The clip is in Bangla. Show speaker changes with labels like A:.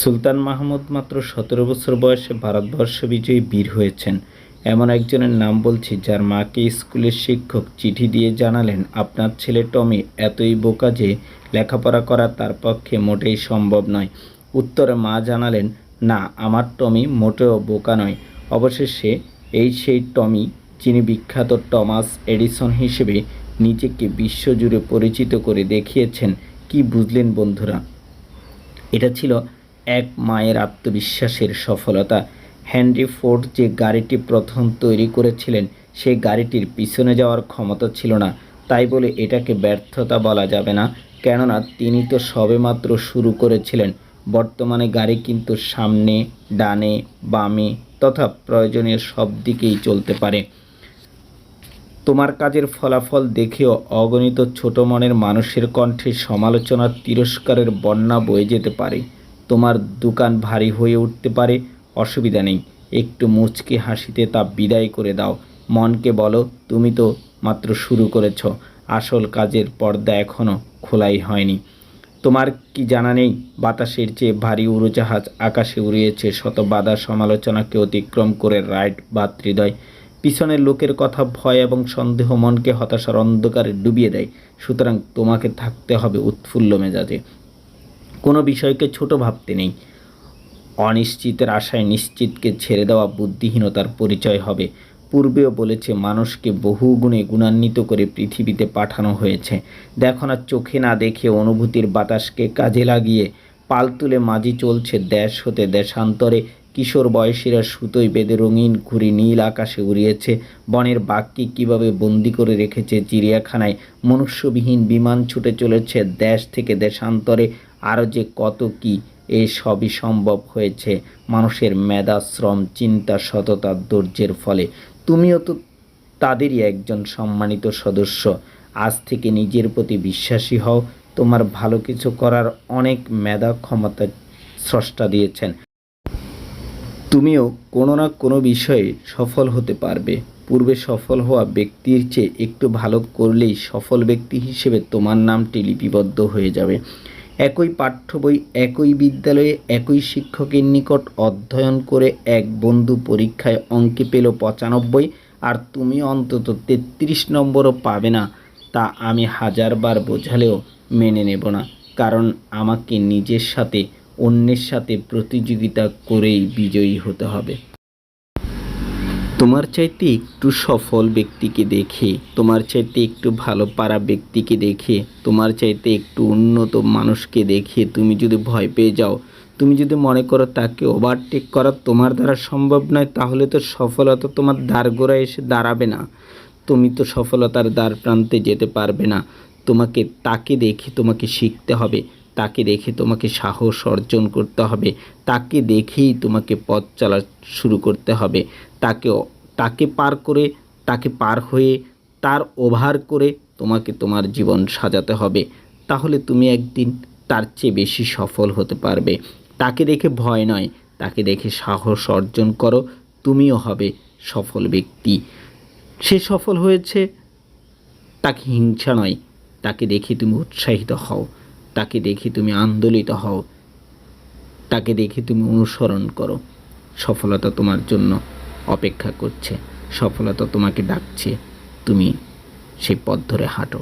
A: সুলতান মাহমুদ মাত্র সতেরো বছর বয়সে ভারতবর্ষ বিজয়ী বীর হয়েছেন। এমন একজনের নাম বলছি যার মাকে স্কুলের শিক্ষক চিঠি দিয়ে জানালেন, আপনার ছেলে টমি এতই বোকা যে লেখাপড়া করা তার পক্ষে মোটেই সম্ভব নয়। উত্তরে মা জানালেন, না, আমার টমি মোটেও বোকা নয়। অবশেষে এই সেই টমি, যিনি বিখ্যাত টমাস এডিসন হিসেবে নিজেকে বিশ্বজুড়ে পরিচিত করে দেখিয়েছেন। কি বুঝলেন বন্ধুরা? এটা ছিল এক মায়ের আত্মবিশ্বাসের সফলতা। হেনরি ফোর্ড যে গাড়িটি প্রথম তৈরি করেছিলেন সেই গাড়িটির পিছনে যাওয়ার ক্ষমতা ছিল না। তাই বলে এটাকে ব্যর্থতা বলা যাবে না। কেননা, তিনি তো সবেমাত্র শুরু করেছিলেন। বর্তমানে গাড়ি কিন্তু সামনে, ডানে, বামে তথা প্রয়োজনীয় সব দিকেই চলতে পারে। তোমার কাজের ফলাফল দেখেও অগণিত ছোট মনের মানুষের কণ্ঠে সমালোচনার তিরস্কারের বন্যা বয়ে যেতে পারে। তোমার দোকান ভারী হয়ে উঠতে পারে, অসুবিধা নেই। একটু মুচকি হাসিতে তা বিদায় করে দাও। মনকে বলো, তুমি তো মাত্র শুরু করেছ। আসল কাজের পর্দা এখনও খোলাই হয়নি। তোমার কি জানা নেই? বাতাসের চেয়ে ভারী উড়োজাহাজ আকাশে উড়িয়েছে শত বাধা সমালোচনাকে অতিক্রম করে রাইট বাতৃদয় পিছনের লোকের কথা ভয় এবং সন্দেহ মনকে হতাশার অন্ধকারে ডুবিয়ে দেয়। সুতরাং তোমাকে থাকতে হবে উৎফুল্ল মেজাজে। কোনো বিষয়কে ছোট ভাবতে নেই। অনিশ্চিতের আশায় নিশ্চিতকে ছেড়ে দেওয়া বুদ্ধিহীনতার পরিচয় হবে। পূর্বেও বলেছে, মানুষকে বহু গুণে গুণান্বিত করে পৃথিবীতে পাঠানো হয়েছে। দেখো না, চোখে না দেখে অনুভূতির বাতাসকে কাজে লাগিয়ে পাল তুলে মাঝি চলছে দেশ হতে দেশান্তরে। কিশোর বয়সীরা সুতোয় বেঁধে রঙিন ঘুড়ি নীল আকাশে উড়িয়েছে। বনের বাঘকে কীভাবে বন্দি করে রেখেছে চিড়িয়াখানায়? মনুষ্যবিহীন বিমান ছুটে চলেছে দেশ থেকে দেশান্তরে। আরও যে কত কি, এ সবই সম্ভব হয়েছে। মানুষের মেধা, শ্রম, চিন্তা, সততা, ধৈর্যের ফলে। তুমিও তো তাদেরই একজন সম্মানিত সদস্য। আজ থেকে নিজের প্রতি বিশ্বাসী হও। তোমার ভালো কিছু করার অনেক মেধা ক্ষমতা স্রষ্টা দিয়েছেন। তুমিও কোনো না কোনো বিষয়ে সফল হতে পারবে। পূর্বে সফল হওয়া ব্যক্তির চেয়ে একটু ভালো করলেই সফল ব্যক্তি হিসেবে তোমার নামটি লিপিবদ্ধ হয়ে যাবে। একই পাঠ্য বই, একই বিদ্যালয়ে, একই শিক্ষকের নিকট অধ্যয়ন করে এক বন্ধু পরীক্ষায় অঙ্কে পেল পঁচানব্বই, আর তুমি অন্তত তেত্রিশ নম্বরও পাবে না, তা আমি হাজারবার বোঝালেও মেনে নেব না, কারণ আমাকে নিজের সাথে অন্যের সাথে প্রতিযোগিতা করেই বিজয়ী হতে হবে। তোমার চাইতে একটু সফল ব্যক্তিকে দেখে, তোমার চাইতে একটু ভালো পারা ব্যক্তিকে দেখে, তোমার চাইতে একটু উন্নত মানুষকে দেখে তুমি যদি ভয় পেয়ে যাও, তুমি যদি মনে করো তাকে ওভারটেক করা তোমার দ্বারা সম্ভব নয়, তাহলে তো সফলতা তোমার দ্বারগোড়ায় এসে দাঁড়াবে না। তুমি তো সফলতার দ্বার প্রান্তে যেতে পারবে না। তোমাকে তাকে দেখে তোমাকে শিখতে হবে। তাকে দেখে তোমাকে সাহস অর্জন করতে হবে। তাকে দেখেই তোমাকে পথ চলা শুরু করতে হবে। তাকে তাকে পার করে, তাকে পার হয়ে, তার ওভার করে তোমাকে তোমার জীবন সাজাতে হবে। তাহলে তুমি একদিন তার চেয়ে বেশি সফল হতে পারবে। তাকে দেখে ভয় নয়, তাকে দেখে সাহস অর্জন করো, তুমিও হবে সফল ব্যক্তি। সে সফল হয়েছে, তাকে হিংসা নয়, তাকে দেখে তুমি উৎসাহিত হও। তাকে দেখে তুমি আন্দোলিত হও। তাকে দেখে তুমি অনুসরণ করো। সফলতা তোমার জন্য অপেক্ষা করছে। সফলতা তোমাকে ডাকছে। তুমি সেই পথ ধরে হাঁটো।